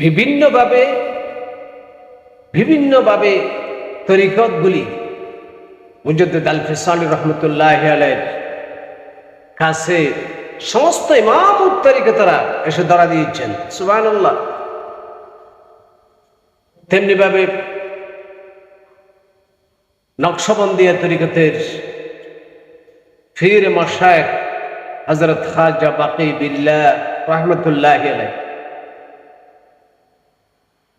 বিভিন্নভাবে বিভিন্নভাবে তরিকতগুলি মুজদ্দিদ আল ফিসানি রহমতুল্লাহ আলের কাছে সমস্ত ইমাম তরিকতরা এসে ধরা দিয়েছেন। সুবাহ তেমনি ভাবে নকশবন্দিয়া তরিকতের ফির মশায় হজরত খাজা বাকি বিল্লা রহমতুল্লাহ আলাই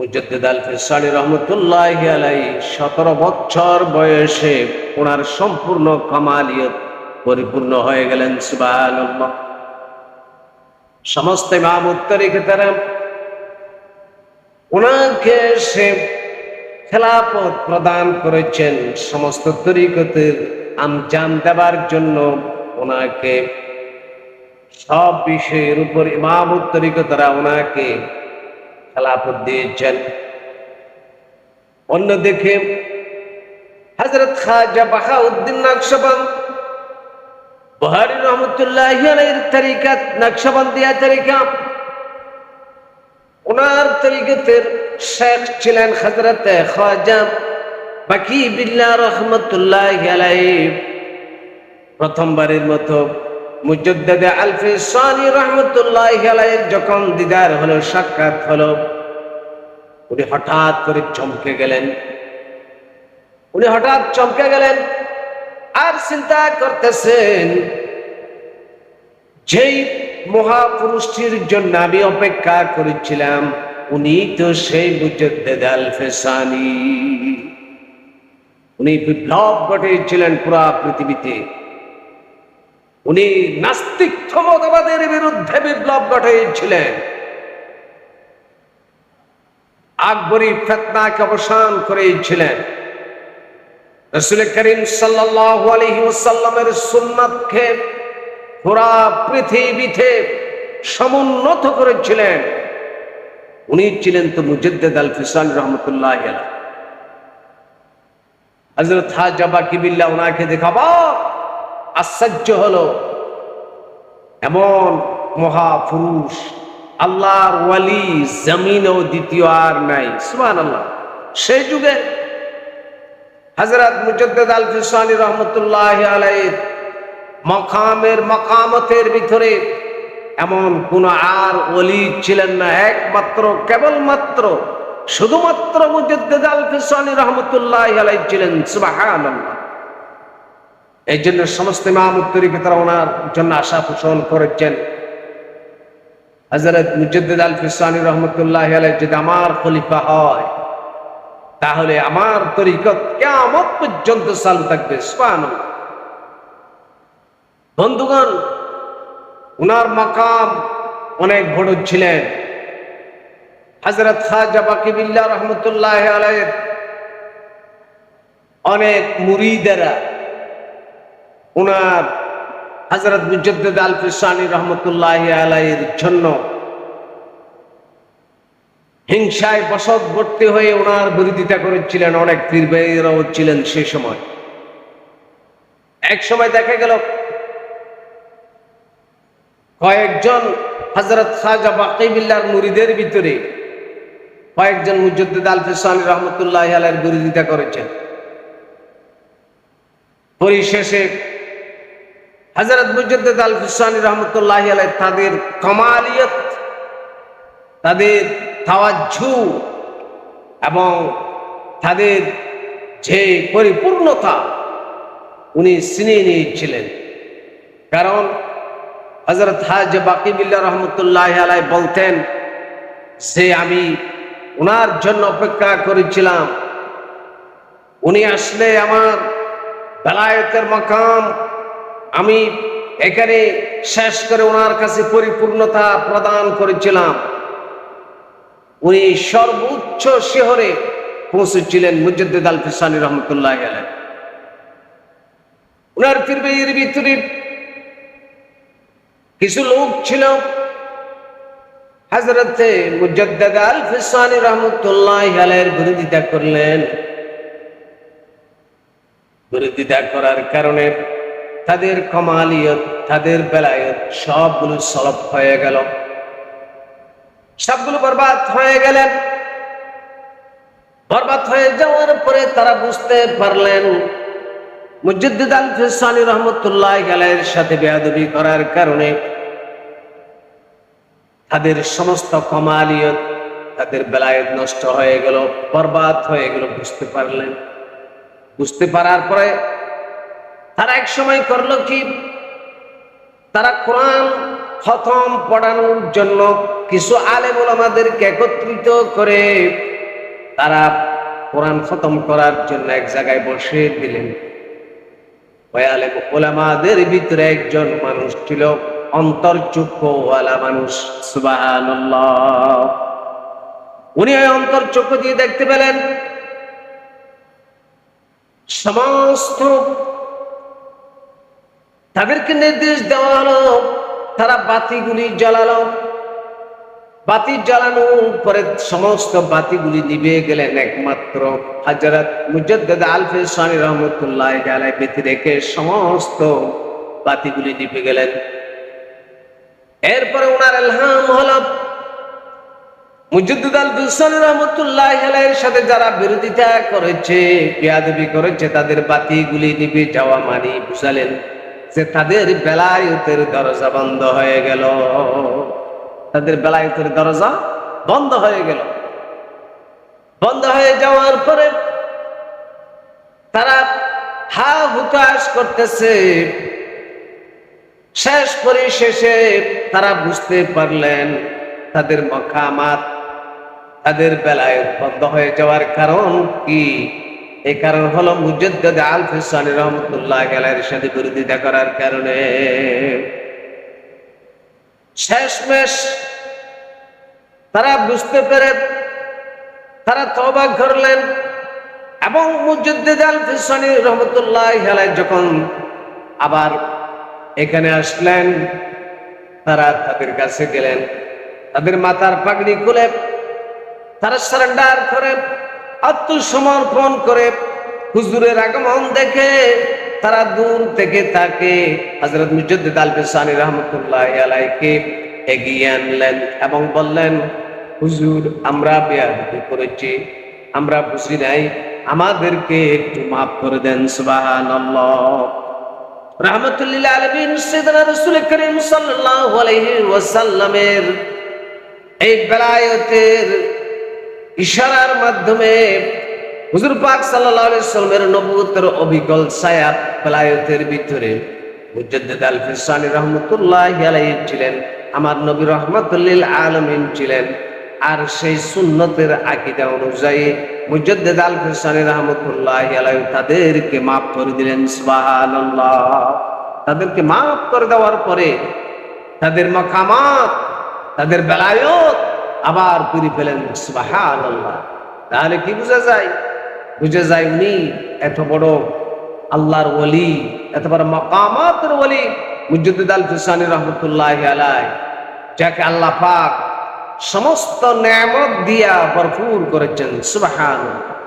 মুজদ্দিদ সতেরো বছর বয়সে ওনার সম্পূর্ণ কমালিয়ত পরিপূর্ণ হয়ে গেলেন, সুবহানাল্লাহ। সমস্ত ইমাম উত্তরিকে তারা ওনাকে সে খেলাপথ প্রদান করেছেন, সমস্ত তরিকতের আমজাম দেবার জন্য ওনাকে সব বিষয়ের উপর ইমাম তরিকতরা ওনাকে খেলাপথ দিয়েছেন অন্যদিকে হজরত খাজা বাহাউদ্দিন নকশবন্দ বহারি রহমতুল্লাহ তরিকাত নকশবন্দিয়া তরিকা। ওনার তরিকতের শেখ ছিলেন হজরত খাজা বাকি বিল্লাহ রহমতুল্লাহ প্রথমবারের মতো মুজদ্দাদে আলফে সানি রহমতুল্লাহ যখন দিদার হলো, সাক্ষাৎ হলো, উনি হঠাৎ করে চমকে গেলেন। উনি হঠাৎ চমকে গেলেন, আর চিন্তা করতেছেন, যেই মহাপুরুষটির জন্য আমি অপেক্ষা করেছিলাম, উনি তো সেই মুজদ্দেদ আল ফেসানি উনি বিপ্লব ঘটিয়েছিলেন পুরা পৃথিবীতে। উনি নাস্তিক ক্ষমতাবাদের বিরুদ্ধে বিপ্লব ঘটিয়েছিলেন আকবরী ফেতনাকে অবসান করেছিলেন রসুল করিম সাল্লাহ আলহি ওসাল্লামের পুরা পৃথিবীতে সমুন্নত করেছিলেন। উনি ছিলেন তো মুজদ্দেদ আল ফিসান রহমতুল্লাহ হজরত হাজাবা কিবিল্লা ওনাকে দেখাবা আশ্চর্য হল, এমন মহাপুরুষ, আল্লাহর ওয়ালি জমিন ও দ্বিতীয় আর নাই। সুমান আল্লাহ সেই যুগে হজরত মুজদ্দেদ আল ফিসানি রহমতুল্লাহ আলাইহির মকামের মকামতের ভিতরে এমন কোন আর অলি ছিলেন না, একমাত্র, কেবলমাত্র, শুধুমাত্র মুজদ্দেদ আল ফিসানি রহমতুল্লাহ আলাই ছিলেন, সুবহানাল্লাহ। এই জন্য সমস্ত ইমাম উত্তরীকে তারা ওনার জন্য আশা পোষণ করেছেন। হজরত মুজদ্দিদ আল ফিসানি রহমতুল্লাহ আলাই যদি আমার খলিফা হয়, তাহলে আমার তরিকত কেমন পর্যন্ত চালু থাকবে সুবহান বন্ধুগণ উনার মাকাম অনেক বড় ছিলেন। হজরত খাজা বাকিবিল্লা রহমতুল্লাহ আলাইয়ের অনেক মুরিদেরা উনার হজরত মুজদ্দিদ আল ফিসানি রহমতুল্লাহ আলাইয়ের জন্য হিংসায় বশবর্তী হয়ে ওনার বিরোধিতা করেছিলেন, অনেক পীরবেরাও ছিলেন সে সময়। এক সময় দেখা গেল, কয়েকজন হজরত খাজা বাকিবিল্লার মুরিদের ভিতরে কয়েকজন মুজদ্দিদ আল ফিসানি রহমতুল্লাহ আলাইয়ের বিরোধিতা করেছেন। পরিশেষে হজরত মুজদ্দিদ আল ফিসানি রহমতুল্লাহ আলাই তাদের কমালিয়ত, তাদের তাওয়াজ্জু এবং তাদের যে পরিপূর্ণতা উনি চিনিয়ে নিয়েছিলেন। কারণ হজরত হাজ বাকিবিল্লা রহমতুল্লাহ আলাই বলতেন সে আমি ওনার জন্য অপেক্ষা করেছিলাম। উনি আসলে আমার বেলায়তের মকাম আমি এখানে শেষ করে ওনার কাছে পরিপূর্ণতা প্রদান করেছিলাম। উনি সর্বোচ্চ শিহরে পৌঁছেছিলেন মুজদ্দিদ আল ফিসানি রহমতুল্লাহ গেলেন উনার ফিরবে এর ভিতরে কিছু লোক ছিল। হাজরতে মুজদ্দাদ আল ফিসানি রহমতুল্লাহ আলের বিরোধিতা করলেন। বিরোধিতা করার কারণে তাদের কমালিয়ত, তাদের বেলায়ত সবগুলো সলভ হয়ে গেল। সবগুলো বরবাদ হয়ে গেলেন। বরবাদ হয়ে যাওয়ার পরে তারা বুঝতে পারলেন মুজদ্দিদ আল ফিসানি রহমতুল্লাহ আলের সাথে বেয়াদবি করার কারণে তাদের সমস্ত কমালিয়ত, তাদের বেলায়ত নষ্ট হয়ে গেল, বরবাদ হয়ে গেল, বুঝতে পারলেন। বুঝতে পারার পরে তারা এক সময় করল কি? তারা কোরআন খতম পড়ানোর জন্য কিছু আলেম ওলামাদেরকে একত্রিত করে তারা কোরআন খতম করার জন্য এক জায়গায় বসে দিলেন। ওই আলেম ওলামাদের ভিতরে একজন মানুষ ছিল অন্তর্চক্ষুওয়ালা মানুষ উনি ওই অন্তর্চক্ষু দিয়ে দেখতে পেলেন, সমস্ত তাদেরকে নির্দেশ দেওয়া হলো, তারা বাতিগুলি জ্বালালো। বাতি জ্বালানোর পরে সমস্ত বাতিগুলি নিভে গেলেন একমাত্র হাজরত মুজদ্দাদ আলফে সানি রহমতুল্লাহ গালায় বেঁধে রেখে সমস্ত বাতিগুলি নিভে গেলেন। এরপরে ওনার এলহাম হলো, মুজদ্দুদ আল দুসান রহমতুল্লাহ আলাইহির সাথে যারা বিরোধিতা করেছে, বিয়াদবি করেছে, তাদের বাতিগুলি নিভে যাওয়া মানি বুঝালেন। যে তাদের বেলায়তের দরজা বন্ধ হয়ে গেল। তাদের বেলায়তের দরজা বন্ধ হয়ে গেল। বন্ধ হয়ে যাওয়ার পরে তারা হা হুতাশ করতেছে। শেষ পরিশেষে তারা বুঝতে পারলেন, তাদের মকামাত, তাদের বেলায় বন্ধ হয়ে যাওয়ার কারণ কি? এই কারণ হলো মুজদ্দদ আল ফিসানি রহমতুল্লাহ গেলের সাথে বিরোধিতা করার কারণে। শেষমেশ তারা বুঝতে পেরে তারা তবা করলেন এবং মুজদ্দিদ আল ফিসানি রহমতুল্লাহ গেলায় যখন আবার এখানে আসলেন, তারা তাদের কাছে গেলেন, তাদের মাথার পাগড়ি খুলে তারা সারেন্ডার করে আত্মসমর্পণ করে হুজুরের আগমন দেখে তারা দূর থেকে তাকে হজরত মুজদ্দিদ আল ফিসানি রহমতুল্লাহ আলাইকে এগিয়ে আনলেন এবং বললেন, হুজুর, আমরা বেয়াদবি করেছি, আমরা বুঝি নাই, আমাদেরকে একটু মাফ করে দেন, সুবহানাল্লাহ। রহমতুল্লাহ আলমিন সৈয়দনা রাসূল করিম সাল্লাল্লাহু আলাইহি ওয়াসাল্লামের এই বেলায়েতের ইশারার মাধ্যমে হুজুর পাক সাল্লাল্লাহু আলাইহি সাল্লামের নবুয়তের অবিকল ছায়া বেলায়েতের ভিতরে মুজাদ্দিদ আল ফিসানি রাহমাতুল্লাহি আলাইহি ছিলেন, আমার নবী রহমাতুল্লিল আলামিন ছিলেন। আর সেই সুন্নতের আকীদা অনুযায়ী মুজাদ্দিদ আল ফিসানি রাহমাতুল্লাহি আলাইহি তাদেরকে মাফ করে দিলেন, সুবহানাল্লাহ। তাদেরকে মাফ করে দেওয়ার পরে তাদের মাকামাত, তাদের বেলায়ত আবার ফিরে ফেলেন, সুবহানাল্লাহ। তাহলে কি বোঝা যায়? বুঝে যায় উনি এত বড় আল্লাহর ওলি, এত বড় মকামাতের ওলি, মুজুদ্দিদ আল হুসানি রহমতুল্লাহ যাকে আল্লাহ পাক সমস্ত নিয়ামত দিয়া ভরপুর করেছেন, সুবহানাল্লাহ।